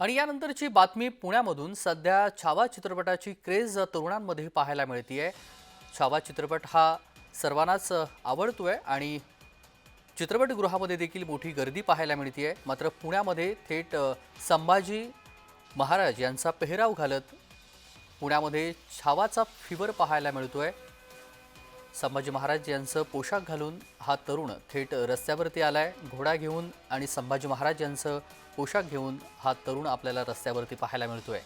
आणि यानंतरची बातमी पुण्यामधून सध्या छावा चित्रपटाची क्रेज तरुणांमध्ये पाहायला मिळते आहे छावा चित्रपट हा सर्वांनाच आवडतोय आणि चित्रपटगृहामध्ये देखील मोठी गर्दी पाहायला मिळते आहे मात्र पुण्यामध्ये थेट संभाजी महाराज यांचा पेहराव घालत पुण्यामध्ये छावाचा फिवर पाहायला मिळतो आहे संभाजी महाराज यांचं पोशाख घालून हा तरुण थेट रस्त्यावरती आलाय. घोडा घेऊन आणि संभाजी महाराज यांचं पोशाख घेऊन हा तरुण आपल्याला रस्त्यावरती पाहायला मिळतोय.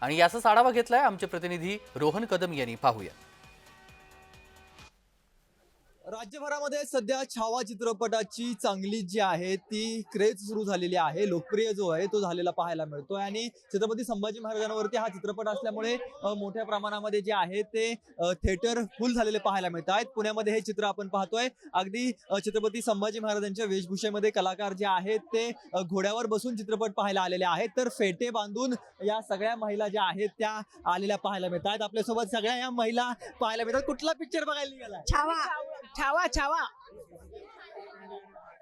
आणि याचाच आढावा घेतलाय आमचे प्रतिनिधी रोहन कदम यांनी. पाहूया. राज्यभरामध्ये सध्या छावा चित्रपटाची चांगली जी आहे ती क्रेज सुरू झालेली आहे. लोकप्रिय जो आहे तो झालेला पाहायला मिळतोय. आणि छत्रपती संभाजी महाराजांवरती हा चित्रपट असल्यामुळे मोठ्या प्रमाणामध्ये जे आहे ते थिएटर फुल झालेले पाहायला मिळत आहेत. पुण्यामध्ये हे चित्र आपण पाहतोय. अगदी छत्रपती संभाजी महाराजांच्या वेशभूषेमध्ये कलाकार जे आहेत ते घोड्यावर बसून चित्रपट पाहायला आलेले आहेत. तर फेटे बांधून या सगळ्या महिला ज्या आहेत त्या आलेल्या पाहायला मिळत आहेत. आपल्यासोबत सगळ्या या महिला पाहायला मिळतात. कुठला पिक्चर बघायला निघाला छावा. छावा छावा.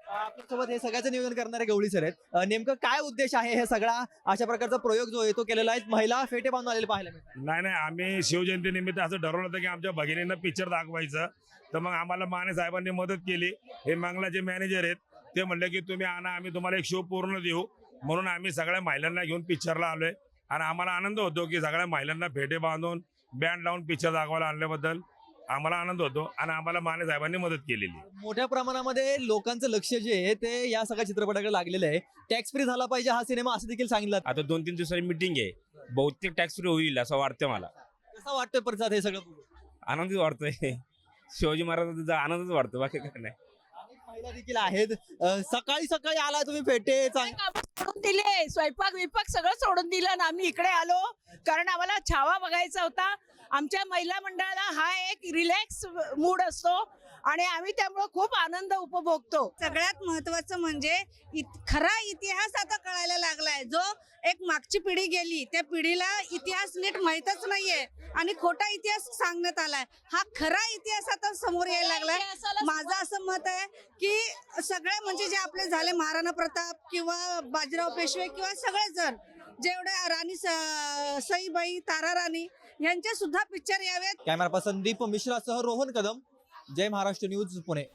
आपल्यासोबत हे सगळ्याचं नियोजन करणारे गवळी सर आहेत. अं, नेमकं काय उद्देश आहे हे सगळा? अशा प्रकारचा प्रयोग जो आहे तो केलेला आहे. महिला फेटे बांधून आलेले पाहायला मिळतात. नाही नाही आम्ही शिवजयंती निमित्त असं ठरवलं होतं की आमच्या भगिनींना पिक्चर दाखवायचं. तर मग आम्हाला माने साहेबांनी मदत केली. हे मंगलाचे मॅनेजर आहेत ते म्हणले की तुम्ही आणा आम्ही तुम्हाला एक शो पूर्ण देऊ. म्हणून आम्ही सगळ्या महिलांना घेऊन पिक्चरला आलोय. आणि आम्हाला आनंद होतो की सगळ्या महिलांना फेटे बांधून बँड लावून पिक्चर दाखवायला आणल्याबद्दल. आम्हाला आनंद होतो आणि आम्हाला माने साहेबांनी मदत केलेली मोठ्या प्रमाणामध्ये लोकांचं लक्ष जे आहे ते या सगळ्या चित्रपटाकडे लागलेलं आहे. टॅक्स फ्री झाला पाहिजे हा सिनेमा असं देखील सांगितलं. आता दोन तीन दिवसांची मिटिंग आहे. बहुतेक टॅक्स फ्री होईल असं वाटतं मला. कसं वाटतोय प्रसाद हे सगळं? आनंदच वाटतोय. शिवाजी महाराजांचा आनंदच वाटतो बाकी काय नाही. महिला देखील आहेत. अं, सकाळी सकाळी आला तुम्ही फेटे चांग कामं सोडून दिले. स्वयंपाक विपाक सगळं सोडून दिलं आणि आम्ही इकडे आलो. कारण आम्हाला छावा बघायचा होता. आमच्या महिला मंडळाला हा एक रिलॅक्स मूड असतो. आणि आम्ही त्यामुळे खूप आनंद उपभोगतो. सगळ्यात महत्वाचं म्हणजे इत- खरा इतिहास आता कळायला लागलाय. जो एक मागची पिढी गेली त्या पिढीला इतिहास नीट माहीतच नाहीये आणि खोटा इतिहास सांगण्यात आलाय. हा खरा इतिहास आता समोर यायला लागलाय. माझं मत आहे की सगळे म्हणजे जे आपले झाले महाराणा प्रताप किंवा बाजीराव पेशवे किंवा सगळेजण जेवढे राणी सईबाई तारा राणी यांचे सुद्धा पिक्चर यावेत. कॅमेरा पर्सन दीप मिश्रासह रोहन कदम. जय महाराष्ट्र न्यूज पुणे.